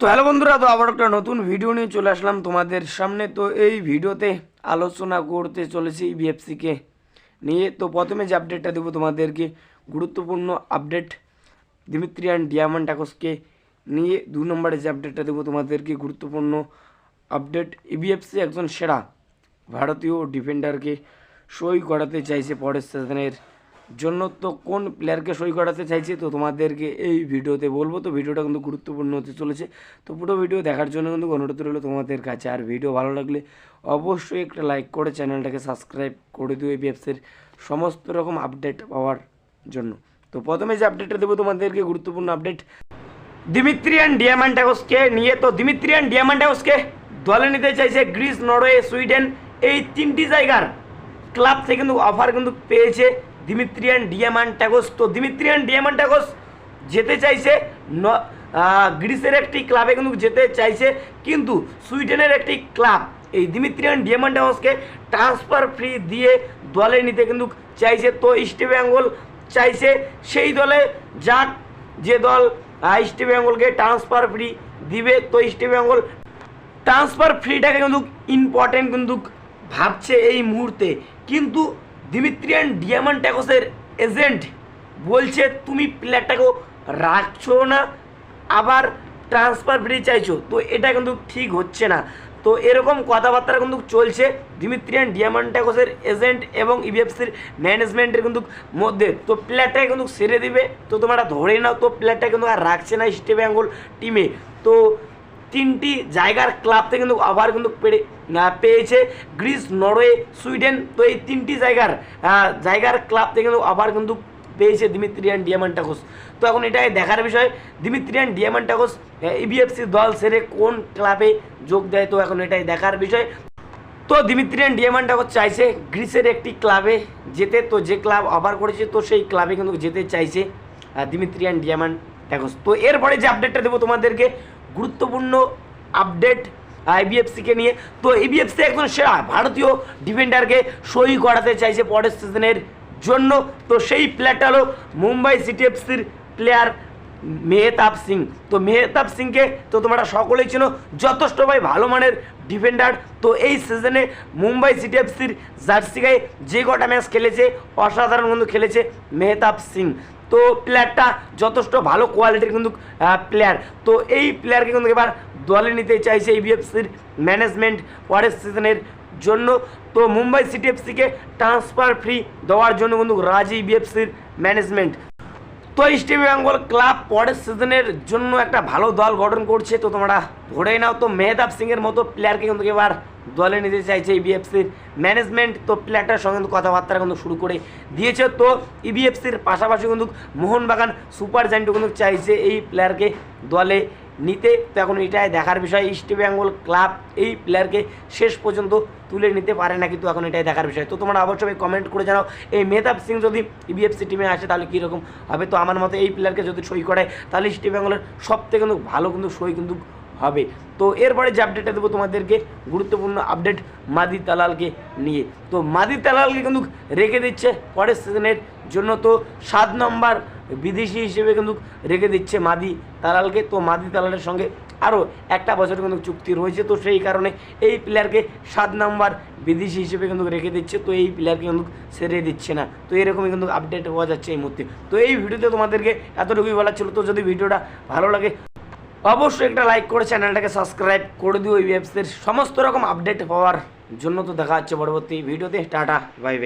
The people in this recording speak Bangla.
তো হ্যালো বন্ধুরা, তো আবার একটা নতুন ভিডিও নিয়ে চলে আসলাম তোমাদের সামনে। তো এই ভিডিওতে আলোচনা করতে চলেছি বিএফসিকে নিয়ে। তো প্রথমে যে আপডেটটা দেবো তোমাদেরকে, গুরুত্বপূর্ণ আপডেট দিমিত্রিয়ান ডিয়ামন্ড টাকসকে নিয়ে। দু নম্বরে যে আপডেটটা দেবো তোমাদেরকে, গুরুত্বপূর্ণ আপডেট ইবিএফসি একজন সেরা ভারতীয় ডিফেন্ডারকে সই করাতে চাইছে পরের সিজনের জন্য তো কোন প্লেয়ারকে সই করাতে চাইছে, তো তোমাদেরকে এই ভিডিওতে বলব। তো ভিডিওটা কিন্তু গুরুত্বপূর্ণ হতে চলেছে। তো পুরো ভিডিও দেখার জন্য কিন্তু অনুরোধ রইল তোমাদের কাছে। আর ভিডিও ভালো লাগলে অবশ্যই একটা লাইক করে চ্যানেলটাকে সাবস্ক্রাইব করে দিও এবিএফসির সমস্ত রকম আপডেট পাওয়ার জন্য। তো প্রথমে যে আপডেটটা দেবো তোমাদেরকে, গুরুত্বপূর্ণ আপডেট দিমিত্রিয়ান ডিয়ামান্টাগোসকে নিয়ে তো দিমিত্রিয়ান ডিয়ামান্টাগোসকে দলে নিতে চাইছে গ্রিস, নরওয়ে, সুইডেন। এই তিনটি জায়গার ক্লাব থেকে কিন্তু অফার কিন্তু পেয়েছে। দিমিত্রিয়ান ডিয়ামান্টাগোস। তো দিমিত্রিয়ান ডিয়ামান্টাগোস যেতে চাইছে ন গ্রিসের একটি ক্লাবে কিন্তু যেতে চাইছে, কিন্তু সুইডেনের একটি ক্লাব এই দিমিত্রিয়ান ডিয়ামান্টাগোসকে ট্রান্সফার ফ্রি দিয়ে দলে নিতে কিন্তু চাইছে। তো ইস্ট বেঙ্গল চাইছে সেই দলে যাক, যে দল ইস্ট বেঙ্গলকে ট্রান্সফার ফ্রি দিবে। তো ইস্ট বেঙ্গল ট্রান্সফার ফ্রিটাকে কিন্তু ইম্পর্টেন্ট কিন্তু ভাবছে এই মুহূর্তে। কিন্তু দিমিত্রিয়ান ডিয়ামন্ড ট্যাকসের এজেন্ট বলছে, তুমি প্লেয়ারটাকেও রাখছো না, আবার ট্রান্সফার ফ্রি চাইছো। তো এটা কিন্তু ঠিক হচ্ছে না। তো এরকম কথাবার্তা কিন্তু চলছে দিমিত্রিয়ান ডিয়ামন্ড ট্যাকসের এজেন্ট এবং ইভিএফসির ম্যানেজমেন্টের কিন্তু মধ্যে। তো প্লেয়ারটাকে কিন্তু সেরে দিবে। তো তোমরা ধরে নাও, তো প্লেয়ারটা কিন্তু আর রাখছে না ইস্ট বেঙ্গল টিমে। তো তিনটি জায়গার ক্লাব থেকে কিন্তু আবার কিন্তু পেয়েছে গ্রিস, নরওয়ে, সুইডেন। তো এই তিনটি জায়গার জায়গার ক্লাব থেকে কিন্তু আবার কিন্তু পেয়েছে দিমিত্রিয়ান ডিয়ামান্টাকোস। তো এখন এটাই দেখার বিষয়, দিমিত্রিয়ান ডিয়ামান্টাকোস ইবিএফসি দল সেরে কোন ক্লাবে যোগ দেয়? তো এখন এটাই দেখার বিষয়। তো দিমিত্রিয়ান ডিয়ামান্টাকোস চাইছে গ্রিসের একটি ক্লাবে যেতে। তো যে ক্লাব অফার করেছে, তো সেই ক্লাবে কিন্তু যেতে চাইছে দিমিত্রিয়ান ডিয়ামান্ড ট্যাকস তো এরপরে যে আপডেটটা দেবো তোমাদেরকে গুরুত্বপূর্ণ আপডেট আইবিএফসিকে নিয়ে। তো ইবিএফসি একজন সেরা ভারতীয় ডিফেন্ডারকে সই করাতে চাইছে পরের সিজনের জন্য। তো সেই প্লেয়ারটা হলো মুম্বাই সিটি এফসির প্লেয়ার মেহতাব সিং। তো মেহতাব সিংকে তো তোমরা সকলেই চেনো, যথেষ্ট ভাই ভালো মানের ডিফেন্ডার তো এই সিজনে মুম্বাই সিটি এফসির জার্সি গায়ে যে কটা ম্যাচ খেলেছে, অসাধারণ কিন্তু খেলেছে মেহতাব সিং। তো প্লেয়ারটা যথেষ্ট ভালো কোয়ালিটির কিন্তু প্লেয়ার তো এই প্লেয়ারকে কিন্তু এবার দলে নিতে চাইছে ইবিএফসির ম্যানেজমেন্ট পরের সিজনের জন্য। তো মুম্বাই সিটিএফসিকে ট্রান্সফার ফ্রি দেওয়ার জন্য কিন্তু রাজি ইবিএফসির ম্যানেজমেন্ট তো ইস্ট বেঙ্গল ক্লাব পরের সিজনের জন্য একটা ভালো দল গঠন করছে। তো তোমরা ধরে নাও, তো মেহতাব সিংয়ের মতো প্লেয়ারকে কিন্তু এবার দলে নিতে চাইছে ইবিএফসির ম্যানেজমেন্ট তো প্লেয়ারটার সঙ্গে কিন্তু কথাবার্তা কিন্তু শুরু করে দিয়েছে। তো ইবিএফসির পাশাপাশি কিন্তু মোহনবাগান সুপার জায়েন্টও কিন্তু চাইছে এই প্লেয়ারকে দলে নিতে। তো এখন এটাই দেখার বিষয় ইস্ট বেঙ্গল ক্লাব এই প্লেয়ারকে শেষ পর্যন্ত তুলে নিতে পারে না কিন্তু এখন এটাই দেখার বিষয়। তো তোমরা অবশ্যই কমেন্ট করে জানাও, এই মেহতাব সিং যদি ইবিএফসি টিমে আসে তাহলে কীরকম হবে? তো আমার মতে এই প্লেয়ারকে যদি সই করায়, তাহলে ইস্ট বেঙ্গলের সব থেকে কিন্তু ভালো কিন্তু সই কিন্তু হবে। তো এরপরে যে আপডেটটা দেবো তোমাদেরকে, গুরুত্বপূর্ণ আপডেট মাদি তালালকে নিয়ে। তো মাদি তালালকে কিন্তু রেখে দিচ্ছে পরের সিজনের জন্য। তো সাত নম্বর বিদেশি হিসেবে কিন্তু রেখে দিচ্ছে মাদি তালালকে। তো মাদি তালালের সঙ্গে আরও একটা বছর কিন্তু চুক্তি রয়েছে। তো সেই কারণে এই প্লেয়ারকে সাত নাম্বার বিদেশি হিসেবে কিন্তু রেখে দিচ্ছে। তো এই প্লেয়ারকে কিন্তু সেরে দিচ্ছে না। তো এরকমই কিন্তু আপডেট হওয়া যাচ্ছে এই মুহূর্তে। তো এই ভিডিওতে তোমাদেরকে এতটুকুই বলার ছিল। তো যদি ভিডিওটা ভালো লাগে, অবশ্যই একটা লাইক করে চ্যানেলটাকে সাবস্ক্রাইব করে দিও। এই ওয়েবসের সমস্ত রকম আপডেট পাওয়ার জন্য তো দেখা হচ্ছে পরবর্তী ভিডিওতে। Tata bye bye